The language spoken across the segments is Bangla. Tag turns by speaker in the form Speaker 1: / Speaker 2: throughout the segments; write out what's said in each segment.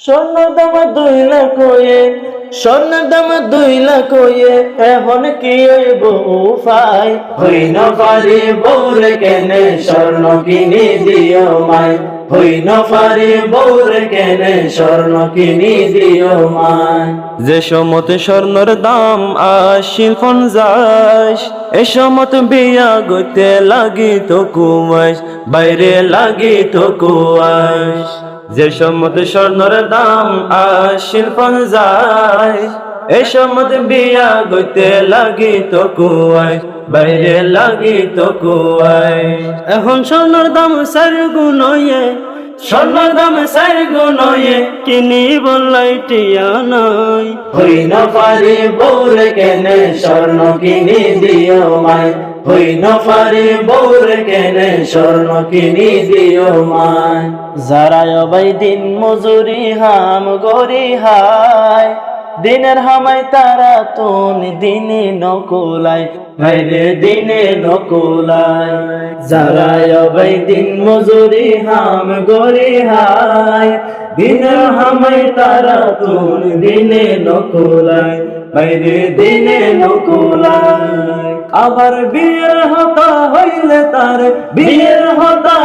Speaker 1: স্বর্ণ দাম দুই লাখ স্বর্ণ দাম দুই লাখ এখন কি হইব উপায় হই না পারি বউরে কেনে স্বর্ণ কিনি দিও মায় হই না পারি বউরে কেনে স্বর্ণ কিনি দিও মায়
Speaker 2: যে সমত স্বর্ণর দাম আশিল পঞ্চাশ এ সমত বিয়া গইতে লাগি তো কুমাস বাইরে লাগি তো কুয়াস যে সম্মত স্বর্ণর দাম আশিল পঞ্জায় এ সম্মত বিয়া গইতে লাগি তো কুয়াই বাইরে লাগি তো কুয়াই এখন স্বর্ণর দাম সার গুণ হয়ে স্বর্ণর গুণয়ে কিনি বললাই টিয়া নাই
Speaker 1: হই না পারি বউরে কেনে স্বর্ণ কিনি দিও মাই হই না পারি বউরে কেনে স্বর্ণ কিনি দিও মাই যারা অবাই দিন মজুরি হাম গরি হায়। দিনের হামাই তারা তুন দিনে নকুলায় ভাইরে দিনে নকুলায় যারা অবাই দিন মজুরি হাম গরি হায় দিনের হামাই তারা তুন দিনে নকুলায় বাইরে দিনে নকুলায় আবার বিয়ের হতা হইলে তার, বিয়ের হতা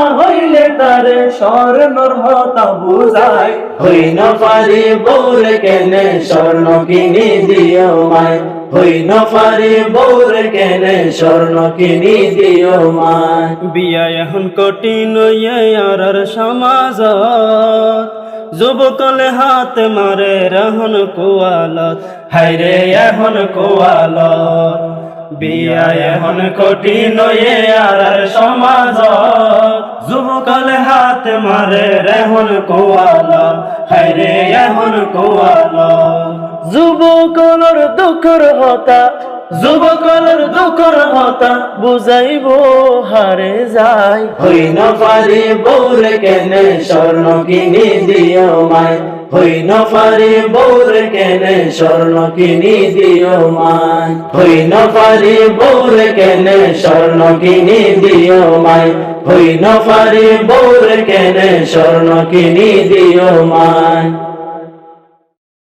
Speaker 1: স্বর্ণর হতা বুঝায়, হই না পারি বউরে কেনে স্বর্ণ কিনি দিও মায়। হই না পারি বউরে কেনে স্বর্ণ কিনি দিও মায়।
Speaker 2: বিয়া এখন কঠিন আর সমাজ যুবকলে হাত মারে রহন কোয়ালত, হাইরে এখন কোয়ালত। বিয়া এখন কঠিন আর সমাজ মারে রহন কোয়ালত হাইরে এখন কোয়ালত
Speaker 1: যুবকলর দুঃখর হতা, যুবকলর দুঃখর হতা, বুঝাইব হারে যায় হই না পারি বউরে কেনে স্বর্ণ কিনি দিও মায় হই না পারি বউরে কেনে স্বর্ণ কিনি দিও মায় হই না পারি বউরে কেনে স্বর্ণ কিনি দিও মায় হই না পারি বউরে কেনে স্বর্ণ কিনি দিও মায়।